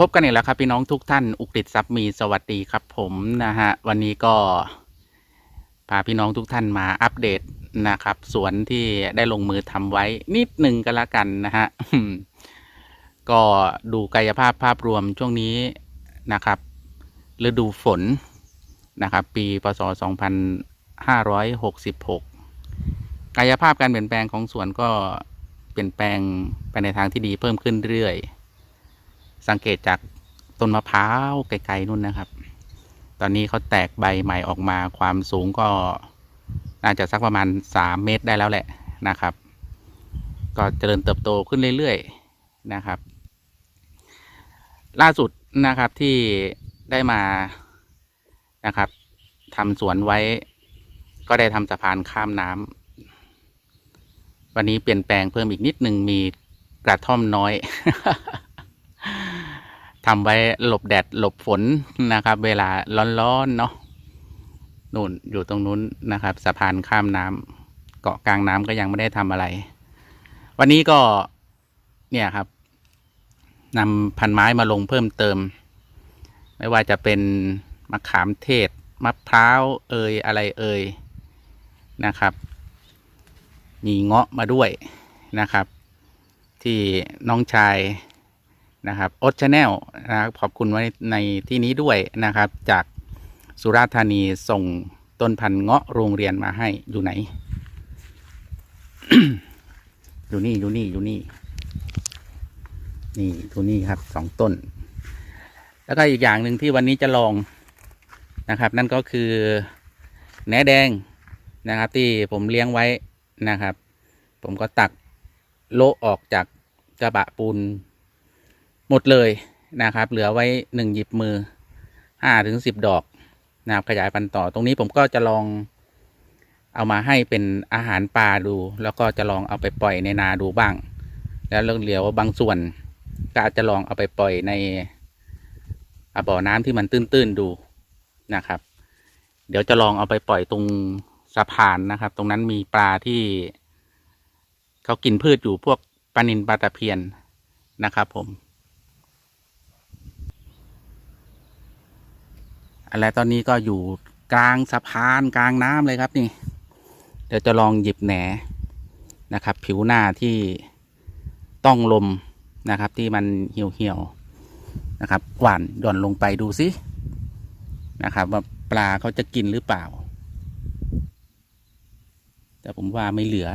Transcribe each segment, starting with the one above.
พบกันอีกแล้วครับพี่น้องทุกท่านอุกฤษทรัพย์มีสวัสดีครับผมนะฮะวันนี้ก็พาพี่น้องทุกท่านมาอัปเดตนะครับสวนที่ได้ลงมือทำไว้นิดหนึ่งก็แล้วกันนะฮะก็ดูกายภาพภาพรวมช่วงนี้นะครับฤดูฝนนะครับ ปีพศ 2566 กายภาพการเปลี่ยนแปลงของสวนก็เปลี่ยนแปลงไปในทางที่ดีเพิ่มขึ้นเรื่อย สังเกตจากต้นมะพร้าวไกลๆนู่นนะครับ ตอนนี้เขาแตกใบใหม่ออกมาความสูงก็น่าจะสักประมาณ 3 เมตรได้แล้วแหละนะครับ ก็เจริญเติบโตขึ้นเรื่อยๆนะครับ ล่าสุดนะครับที่ได้มานะครับทำสวนไว้ ก็ได้ทำสะพานข้ามน้ำวันนี้เปลี่ยนแปลงเพิ่มอีกนิดหนึ่งมีกระท่อมน้อย ทำไว้หลบแดดหลบฝนนะครับ เวลาร้อนๆเนาะนู่นอยู่ตรงนู้นนะครับ สะพานข้ามน้ำเกาะกลางน้ำก็ยังไม่ได้ทำอะไร วันนี้ก็เนี่ยครับนำพันไม้มาลงเพิ่มเติม ไม่ว่าจะเป็นมะขามเทศมะพร้าวเอยอะไรเอยนะครับ มีเงาะมาด้วยนะครับ ที่น้องชาย นะครับอดชาแนลนะครับขอบคุณไว้ในที่นี้ด้วยนะครับ จากสุราษฎร์ธานีส่งต้นพันธุ์เงาะโรงเรียนมาให้อยู่ไหน อยู่นี่อยู่นี่อยู่นี่ นี่ตัวนี้ครับสองต้น แล้วก็อีกอย่างหนึ่งที่วันนี้จะลองนะครับ นั่นก็คือแหนแดงนะครับ ที่ผมเลี้ยงไว้นะครับ ผมก็ตักโละออกจากกระบะปูน หมดเลยนะครับ เหลือไว้หนึ่งหยิบมือห้าถึงสิบดอกนะครับขยายพันธุ์ต่อตรงนี้ผมก็จะลองเอามาให้เป็นอาหารปลาดู แล้วก็จะลองเอาไปปล่อยในนาดูบ้าง แล้วเหลือบางส่วนก็อาจจะลองเอาไปปล่อยในอบ่อน้ำที่มันตื้นๆดูนะครับ เดี๋ยวจะลองเอาไปปล่อยตรงสะพานนะครับ ตรงนั้นมีปลาที่เขากินพืชอยู่พวกปลานินปลาตะเพียนนะครับผม อะตอนนี้ก็อยู่กลางสะพานกลางน้ำเลยครับนี่ เดี๋ยวจะลองหยิบแหนนะครับ ผิวหน้าที่ต้องลมนะครับ ที่มันเหี่ยวๆนะครับหวานหย่อนลงไปดูสินะครับว่าปลาเขาจะกินหรือเปล่า แต่ผมว่าไม่เหลือ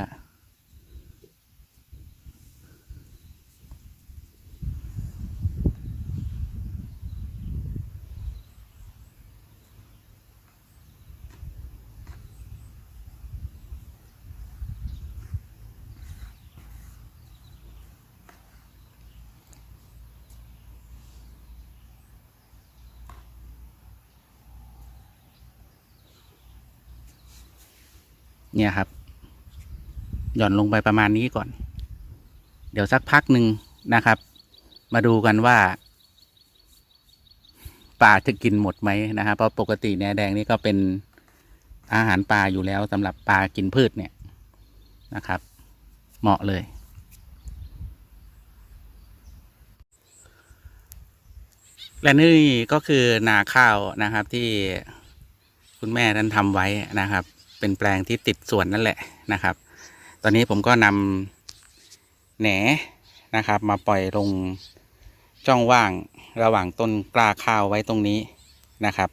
เนี่ยครับ หย่อนลงไปประมาณนี้ก่อน เดี๋ยวสักพักหนึ่งนะครับ มาดูกันว่าปลาจะกินหมดไหมนะครับเพราะปกติเนี่ยแดงนี่ก็เป็นอาหารปลาอยู่แล้วสำหรับปลากินพืชเนี่ยนะครับ เหมาะเลย และนี่ก็คือนาข้าวนะครับที่คุณแม่ท่านทำไว้นะครับ เป็นแปลงที่ติดสวนนั่นแหละนะครับ ตอนนี้ผมก็นำแหนนะครับ มาปล่อยลงช่องว่างระหว่างต้นกล้าข้าวไว้ตรงนี้นะครับ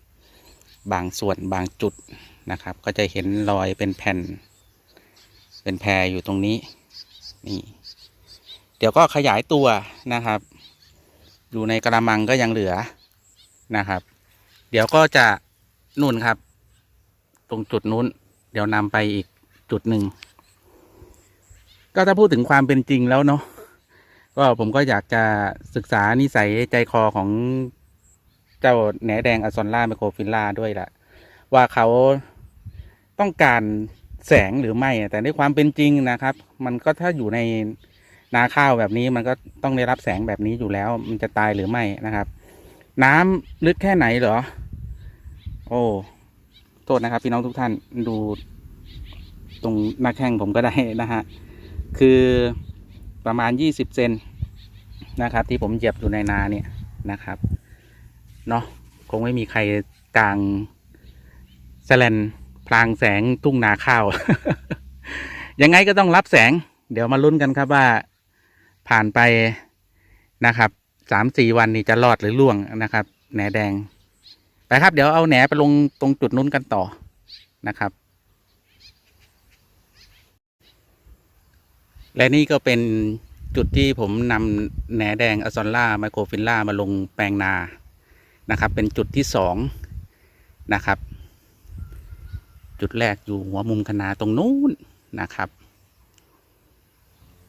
บางส่วนบางจุดนะครับ ก็จะเห็นรอยเป็นแผ่น เป็นแพรอยู่ตรงนี้นี่เดี๋ยวก็ขยายตัวนะครับ อยู่ในกระมังก็ยังเหลือนะครับ เดี๋ยวก็จะนู่นครับ ตรงจุดนู้น ดี๋ยวนำไปอีกจุดหนึ่ง ก็ถ้าพูดถึงความเป็นจริงแล้วเนาะก็ผมก็อยากจะศึกษานิสัยใจคอของเจ้าแหนแดงอซอนล่าไมโครฟิลล่าด้วยแหละว่าเขาต้องการแสงหรือไม่ แต่ในความเป็นจริงนะครับ มันก็ถ้าอยู่ในนาข้าวแบบนี้มันก็ต้องได้รับแสงแบบนี้อยู่แล้ว มันจะตายหรือไม่นะครับ น้ำลึกแค่ไหนเหรอ โอ้ โทษนะครับ พี่น้องทุกท่านดูตรงหน้าแข้งผมก็ได้นะฮะ คือประมาณยี่สิบเซนนะครับ ที่ผมเหยียบอยู่ในนาเนี่ยนะครับเนาะคงไม่มีใครกลางแสลนพลางแสงทุ่งนาข้าว ยังไงก็ต้องรับแสง เดี๋ยวมาลุ้นกันครับว่าผ่านไปนะครับสามสี่วันนี้จะรอดหรือล่วงนะครับแหนแดง ไปครับ เดี๋ยวเอาแหนไปลงตรงจุดนู้นกันต่อนะครับ และนี่ก็เป็นจุดที่ผมนำแหนแดงอซอนล่าไมโครฟิลล่ามาลงแปลงนานะครับ เป็นจุดที่สองนะครับ จุดแรกอยู่หัวมุมคนาตรงนู้นนะครับ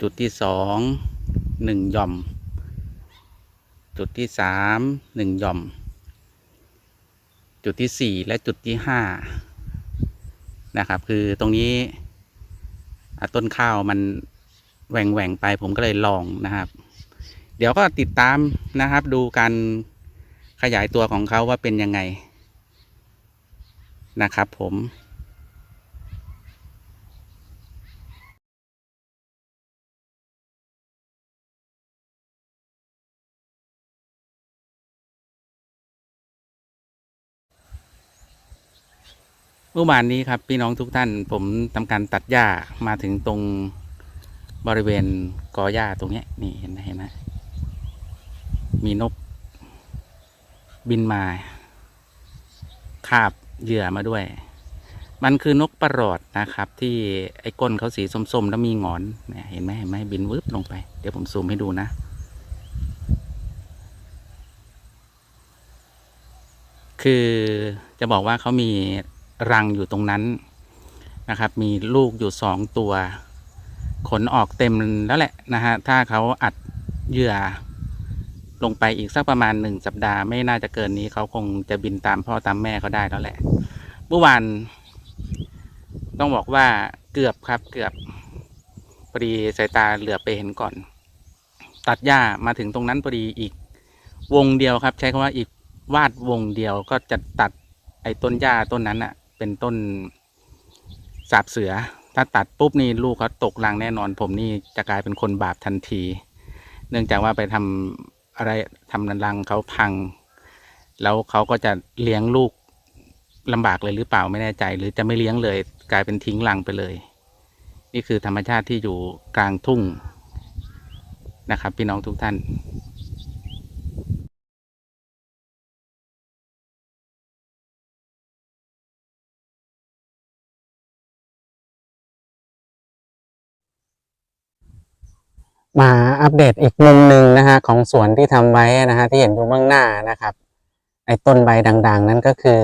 จุดที่สองหนึ่งหย่อม จุดที่สามหนึ่งหย่อม จุดที่สี่และจุดที่ห้านะครับ คือตรงนี้ต้นข้าวมันแหว่งแหว่งไปผมก็เลยลองนะครับ เดี๋ยวก็ติดตามนะครับ ดูการขยายตัวของเขาว่าเป็นยังไงนะครับผม มื่อวานนี้ครับพี่น้องทุกท่านผมทำการตัดหญ้ามาถึงตรงบริเวณกอหญ้าตรงเนี้ยนี่เห็นไหมเห็นไหมมีนกบินมาคาบเหยื่อมาด้วย มันคือนกประหลอดนะครับ ที่ไอ้ก้นเขาสีส้มๆ แล้วมีงอนเนี่ยเห็นไหมเห็นไหมบินวืบลงไป เดี๋ยวผมซูมให้ดูนะคือจะบอกว่าเขามี รังอยู่ตรงนั้นนะครับ มีลูกอยู่สองตัว ขนออกเต็มแล้วแหละนะฮะ ถ้าเขาอัดเหยื่อลงไปอีกสักประมาณหนึ่งสัปดาห์ไม่น่าจะเกินนี้เขาคงจะบินตามพ่อตามแม่เขาได้แล้วแหละ เมื่อวานต้องบอกว่าเกือบครับเกือบพอดีสายตาเหลือไปเห็นก่อน ตัดหญ้ามาถึงตรงนั้นพอดีอีกวงเดียวครับ ใช้คำว่าอีกวาดวงเดียวก็จะตัดไอ้ต้นหญ้าต้นนั้นอะ เป็นต้นสาบเสือ ถ้าตัดปุ๊บนี่ลูกเขาตกรังแน่นอน ผมนี่จะกลายเป็นคนบาปทันที เนื่องจากว่าไปทำอะไรทำรังเขาพัง แล้วเขาก็จะเลี้ยงลูกลำบากเลยหรือเปล่าไม่แน่ใจ หรือจะไม่เลี้ยงเลย กลายเป็นทิ้งรังไปเลย นี่คือธรรมชาติที่อยู่กลางทุ่งนะครับ พี่น้องทุกท่าน มาอัปเดตอีกมุมหนึ่งนะฮะของสวนที่ทำไว้นะฮะที่เห็นอยู่เบื้องหน้านะครับไอ้ต้นใบด่างๆ นั้นก็คือ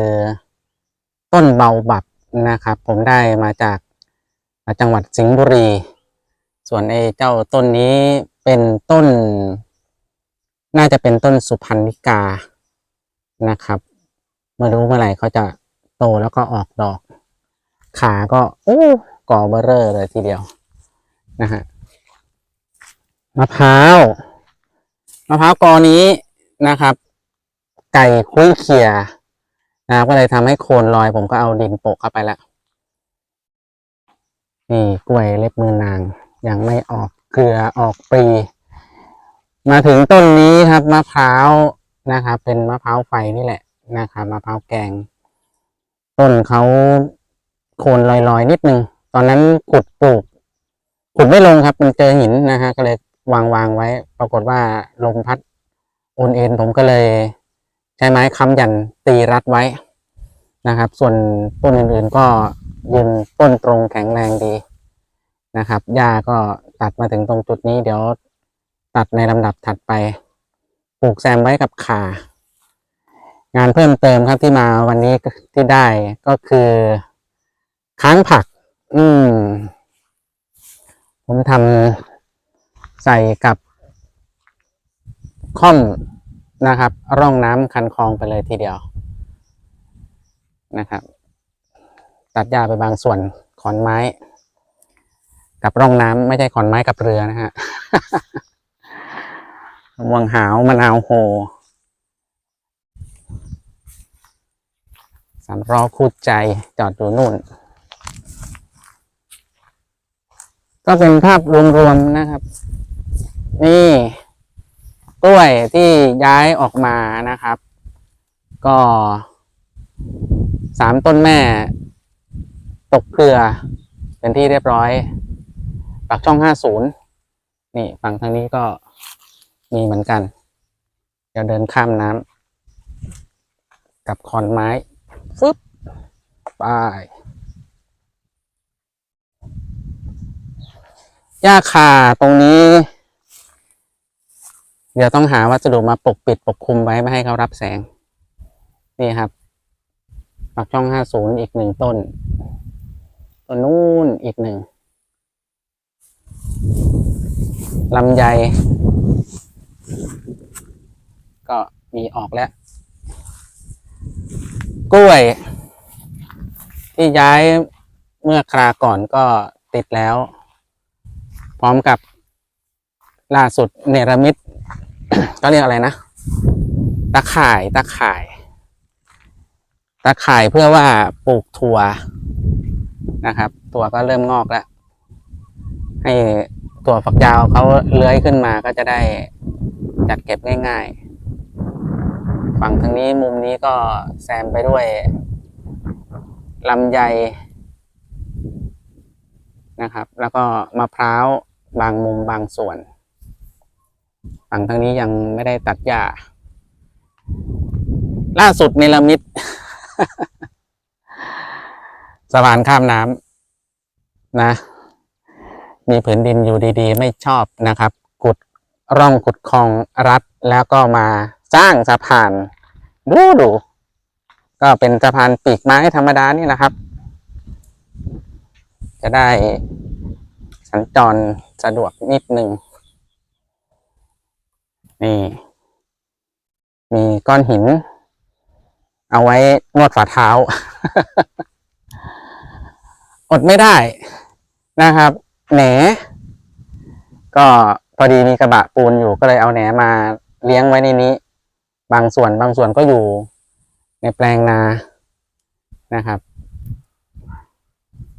ต้นเบาบับนะครับ ผมได้มาจากจังหวัดสิงห์บุรี ส่วนไอ้เจ้าต้นนี้เป็นต้น น่าจะเป็นต้นสุพรรณิกานะครับไม่รู้เมื่อไหร่เขาจะโตแล้วก็ออกดอก ขาก็โอ้ก่อเบอร์เรอร์เลยทีเดียวนะฮะ มะพร้าวมะพร้าวกอนี้นะครับ ไก่คุ้ยเขียนะครับก็เลยทำให้โคนลอย ผมก็เอาดินโปะเข้าไปแล้วนี่กล้วยเล็บมือนาง ยังไม่ออกเกลือออกปีมาถึงต้นนี้ครับมะพร้าวนะครับ เป็นมะพร้าวไฟนี่แหละนะครับมะพร้าวแกง ต้นเขาโคนลอยๆนิดนึง ตอนนั้นขุดปลูกขุดไม่ลงครับ มันเจอหินนะฮะก็เลย วางวางไว้ ปรากฏว่าลมพัดโอนเอ็นผมก็เลย ใช้ไม้ค้ำยันตีรัดไว้นะครับ ส่วนต้นอื่นๆก็ยืนต้นตรงแข็งแรงดีนะครับหญ้าก็ตัดมาถึงตรงจุดนี้ เดี๋ยวตัดในลำดับถัดไปปลูกแซมไว้กับขางานเพิ่มเติมครับที่มาวันนี้ที่ได้ก็คือค้างผัก อืม ผมทำ ใส่กับค่อมนะครับ ร่องน้ำคันคลองไปเลยทีเดียวนะครับ ตัดหญ้าไปบางส่วนขอนไม้ กับร่องน้ำไม่ใช่ขอนไม้กับเรือนะฮะม่วงหาวมะนาวโหสามล้อคู่ใจจอดอยู่นู่น ก็เป็นภาพรวมๆนะครับ นี่กล้วยที่ย้ายออกมานะครับ ก็สามต้นแม่ ตกเครือ เป็นที่เรียบร้อยปากช่องห้าศูนย์นี่ฝั่งทางนี้ก็มีเหมือนกัน เดี๋ยวเดินข้ามน้ำกับขอนไม้ฟึบไปหญ้าคาตรงนี้ เดี๋ยวต้องหาวัสดุมาปกปิดปกคลุมไว้ไม่ให้เขารับแสง นี่ครับปักช่องห้าศูนย์อีกหนึ่งต้น ต้นนู้นอีกหนึ่งลำไย ก็มีออกแล้ว กล้วย ที่ย้ายเมื่อคราก่อนก็ติดแล้ว พร้อมกับล่าสุดเนรมิต ก็เรียกอะไรนะตะข่ายตะข่ายตะข่ายเพื่อว่าปลูกถั่วนะครับ ตัวก็เริ่มงอกแล้ว ให้ตัวฝักยาวเขาเลื้อยขึ้นมาก็จะได้จัดเก็บง่ายๆ ฝั่งทางนี้มุมนี้ก็แซมไปด้วยลำไยนะครับ แล้วก็มะพร้าวบางมุมบางส่วน ฝั่งทางนี้ยังไม่ได้ตัดหญ้า ล่าสุดเนลมิตสะพานข้ามน้ำนะ มีผืนดินอยู่ดีๆ ไม่ชอบนะครับขุดร่องขุดคลองรัดแล้วก็มาสร้างสะพาน ดูดูก็เป็นสะพานปีกไม้ธรรมดานี่แหละครับ จะได้สัญจรสะดวกนิดนึง นี่ มีก้อนหิน เอาไว้นวดฝ่าเท้า อดไม่ได้นะครับ แหน ก็พอดีมีกระบะปูนอยู่ก็เลยเอาแหนมาเลี้ยงไว้ในนี้ บางส่วนบางส่วนก็อยู่ในแปลงนานะครับ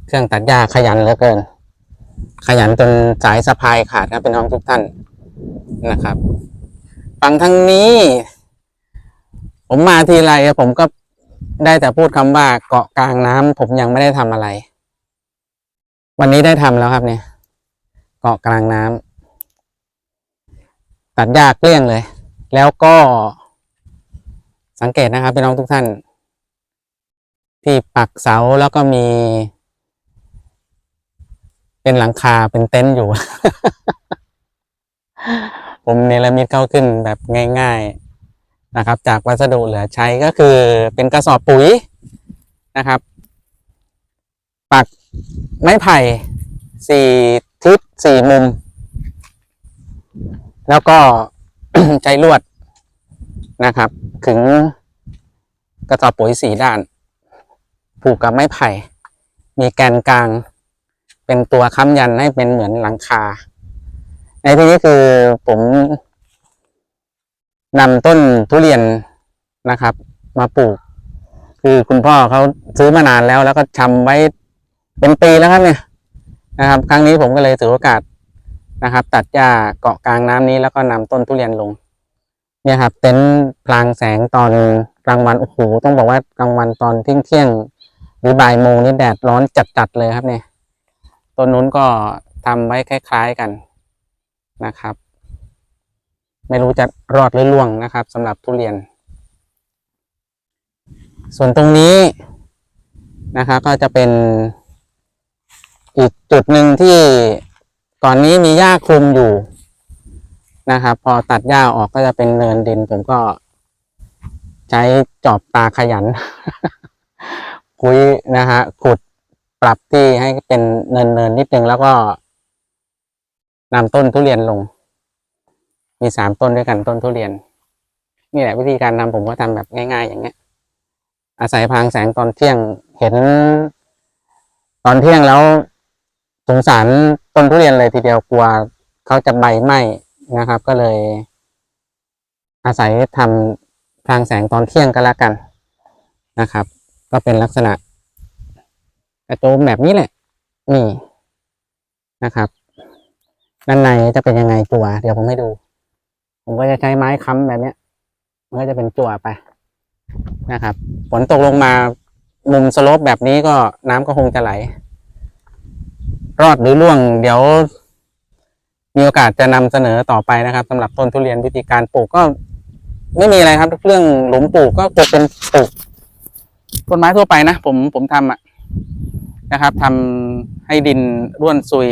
เครื่องตัดหญ้าขยันเหลือเกิน ขยันจนสายสะพายขาดครับเป็นน้องทุกท่านนะครับ ฝั่งทางนี้ ผมมาทีไรผมก็ได้แต่พูดคำว่าเกาะกลางน้ำผมยังไม่ได้ทำอะไร วันนี้ได้ทำแล้วครับเนี่ย เกาะกลางน้ำตัดหญ้าเกลี้ยงเลย แล้วก็สังเกตนะครับพี่น้องทุกท่าน ที่ปักเสาแล้วก็มี เป็นหลังคาเป็นเต็นท์อยู่ ผมเนรมิตเข้าขึ้นแบบง่าย ๆนะครับ จากวัสดุเหลือใช้ก็คือเป็นกระสอบปุ๋ยนะครับ ปักไม้ไผ่สี่ทิศสี่มุม แล้วก็ใช้ลวดนะครับขึงกระสอบปุ๋ยสี่ด้าน ผูกกับไม้ไผ่ มีแกนกลาง เป็นตัวค้ำยันให้เป็นเหมือนหลังคา ในที่นี้คือผมนำต้นทุเรียนนะครับ มาปลูก คือคุณพ่อเขาซื้อมานานแล้ว แล้วก็ทำไว้เป็นปีแล้วครับเนี่ยนะครับ ครั้งนี้ผมก็เลยถือโอกาสนะครับ ตัดหญ้าเกาะกลางน้ำนี้แล้วก็นำต้นทุเรียนลง เนี่ยครับ เต็นท์พลางแสงตอนกลางวันโอ้โหต้องบอกว่ากลางวันตอนเที่ยงเที่ยงหรือบ่ายโมงนี่แดดร้อนจัดๆเลยครับเนี่ยต้นนู้นก็ทำไว้คล้าย ๆ กัน นะครับ ไม่รู้จะรอดหรือล่วงนะครับสำหรับทุเรียน ส่วนตรงนี้นะครับก็จะเป็นอีกจุดหนึ่งที่ก่อนนี้มีหญ้าคลุมอยู่นะครับ พอตัดหญ้าออกก็จะเป็นเนินดิน ผมก็ใช้จอบตาขยันคุยนะฮะขุดปรับที่ให้เป็นเนินเนินๆนิดนึงแล้วก็ นำต้นทุเรียนลง มีสามต้นด้วยกันต้นทุเรียนนี่แหละวิธีการทำผมก็ทำแบบง่าย ๆ อย่างเงี้ย อาศัยพางแสงตอนเที่ยงเห็น ตอนเที่ยงแล้วสงสารต้นทุเรียนเลยทีเดียวกลัวเขาจะใบไหม้นะครับ ก็เลย อาศัยทำพางแสงตอนเที่ยงก็แล้วกันนะครับ ก็เป็นลักษณะกระโจมแบบนี้แหละ นี่นะครับ ด้านในจะเป็นยังไงตัวเดี๋ยวผมให้ดู ผมก็จะใช้ไม้ค้ำแบบเนี้ย มันก็จะเป็นจั่วไปนะครับฝนตกลงมามุมสโลปแบบนี้ก็น้ำก็คงจะไหล รอดหรือล่วง เดี๋ยว มีโอกาสจะนำเสนอต่อไปนะครับสำหรับต้นทุเรียนวิธีการปลูกก็ ไม่มีอะไรครับเรื่องหลุมปลูกก็จะเป็นปลูกต้นไม้ทั่วไปนะผมผมทำอะนะครับทำให้ดินร่วนซุย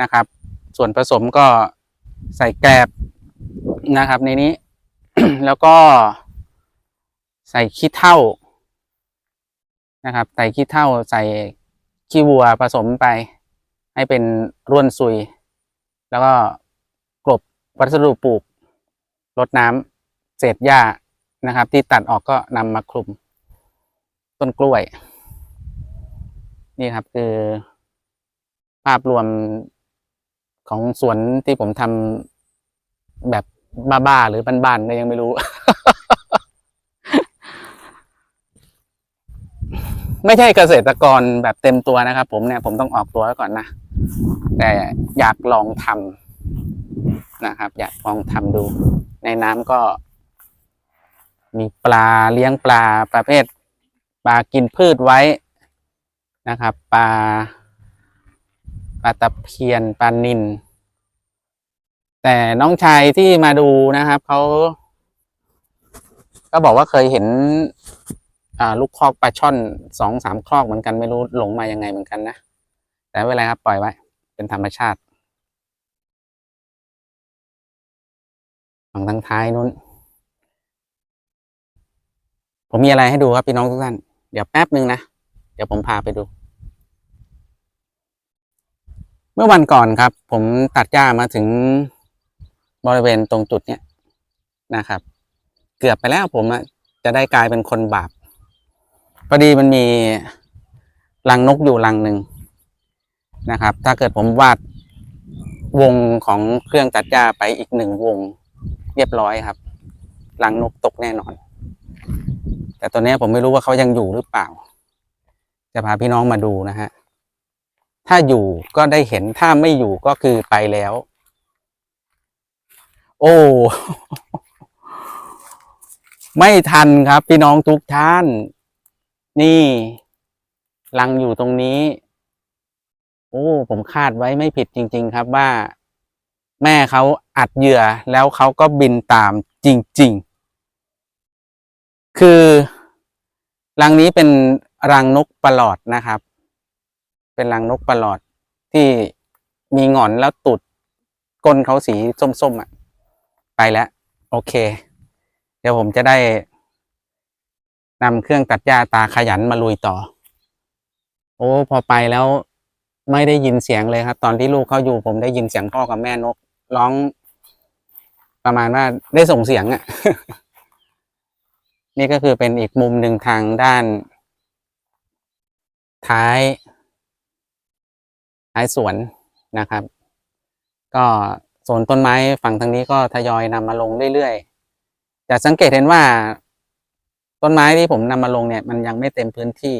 นะครับ ส่วนผสมก็ใส่แกลบนะครับ ในนี้ แล้วก็ใส่ขี้เถ้านะครับ ใส่ขี้เถ้าใส่ขี้วัวผสมไป ให้เป็นร่วนซุย แล้วก็กลบวัสดุปลูกรดน้ำเศษหญ้านะครับ ที่ตัดออกก็นำมาคลุม ต้นกล้วย นี่ครับคือภาพรวม ของสวนที่ผมทำแบบบ้าๆหรือบ้านๆก็ยังไม่รู้ ไม่ใช่เกษตรกรแบบเต็มตัวนะครับ ผมเนี่ยผมต้องออกตัวไว้ก่อนนะ แต่อยากลองทำนะครับ อยากลองทำดู ในน้ำก็ มีปลาเลี้ยงปลาประเภท ปลากินพืชไว้นะครับ ปลา ปลาตะเพียนปลานินแต่น้องชายที่มาดูนะครับเขาก็บอกว่าเคยเห็น อ่า ลูกคอกปลาช่อนสองสามคลอกเหมือนกันไม่รู้หลงมายังไงเหมือนกันนะแต่ไม่เป็นไรครับ ปล่อยไว้ เป็นธรรมชาติฝั่งทางท้ายนู้น ผมมีอะไรให้ดูครับพี่น้องทุกท่าน เดี๋ยวแป๊บหนึ่งนะ เดี๋ยวผมพาไปดู เมื่อวันก่อนครับ ผมตัดหญ้ามาถึงบริเวณตรงจุดเนี้ยนะครับ เกือบไปแล้วผมอะจะได้กลายเป็นคนบาปพอดีมันมีรังนกอยู่รังหนึ่งนะครับ ถ้าเกิดผมวาดวงของเครื่องตัดหญ้าไปอีกหนึ่งวง เรียบร้อยครับรังนกตกแน่นอน แต่ตอนนี้ผมไม่รู้ว่าเขายังอยู่หรือเปล่า จะพาพี่น้องมาดูนะฮะ ถ้าอยู่ก็ได้เห็นถ้าไม่อยู่ก็คือไปแล้ว โอ้ ไม่ทันครับ พี่น้องทุกท่าน นี่รังอยู่ตรงนี้ โอ้ ผมคาดไว้ไม่ผิดจริง ๆ ครับว่า แม่เขาอัดเหยื่อแล้วเขาก็บินตามจริง ๆ คือรังนี้เป็นรังนกประหลอดนะครับ เป็นรังนกประหลอดที่มีหงอนแล้วตุดก้นเขาสีส้มๆอะ ไปแล้ว โอเค เดี๋ยวผมจะได้นำเครื่องตัดหญ้าตาขยันมาลุยต่อ โอ้ พอไปแล้วไม่ได้ยินเสียงเลยครับ ตอนที่ลูกเขาอยู่ผมได้ยินเสียงพ่อกับแม่นก ร้อง ประมาณว่าได้ส่งเสียงอะ่ะ นี่ก็คือเป็นอีกมุมหนึ่งทางด้าน ท้าย ท้ายสวนนะครับ ก็โซนต้นไม้ฝั่งทางนี้ก็ทยอยนำมาลงเรื่อยๆจะสังเกตเห็นว่า ต้นไม้ที่ผมนำมาลงเนี่ย มันยังไม่เต็มพื้นที่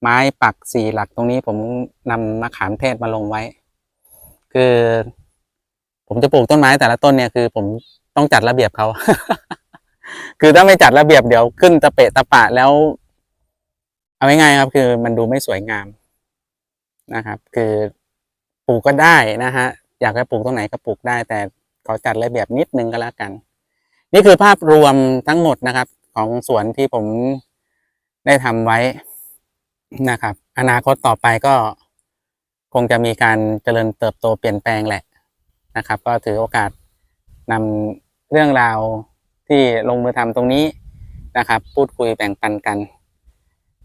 ไม้ปักสี่หลักตรงนี้ผมนำมะขามเทศมาลงไว้ คือ ผมจะปลูกต้นไม้แต่ละต้นเนี่ยคือ ผมต้องจัดระเบียบเขาคือถ้าไม่จัดระเบียบเดี๋ยวขึ้นตะเปะตะปะแล้ว เอาง่ายๆครับ คือมันดูไม่สวยงาม นะครับ คือปลูกก็ได้นะฮะอยากให้ปลูกตรงไหนก็ปลูกได้ แต่ขอจัดระเบียบนิดนึงก็แล้วกัน นี่คือภาพรวมทั้งหมดนะครับ ของสวนที่ผมได้ทำไว้นะครับ อนาคตต่อไปก็คงจะมีการเจริญเติบโตเปลี่ยนแปลงแหละนะครับ ก็ถือโอกาสนำเรื่องราวที่ลงมือทำตรงนี้นะครับ พูดคุยแบ่งปันกัน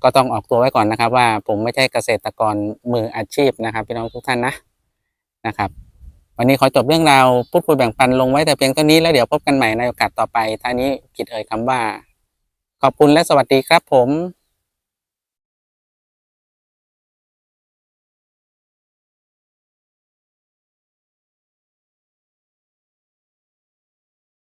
ก็ต้องออกตัวไว้ก่อนนะครับ ว่าผมไม่ใช่เกษตรกรมืออาชีพนะครับพี่น้องทุกท่านนะนะครับ วันนี้ขอจบเรื่องราวพูดคุยแบ่งปันลงไว้แต่เพียงเท่านี้แล้วเดี๋ยวพบกันใหม่ในโอกาสต่อไปท่านี้กิดเอ่ยคำว่า ขอบคุณและสวัสดีครับผม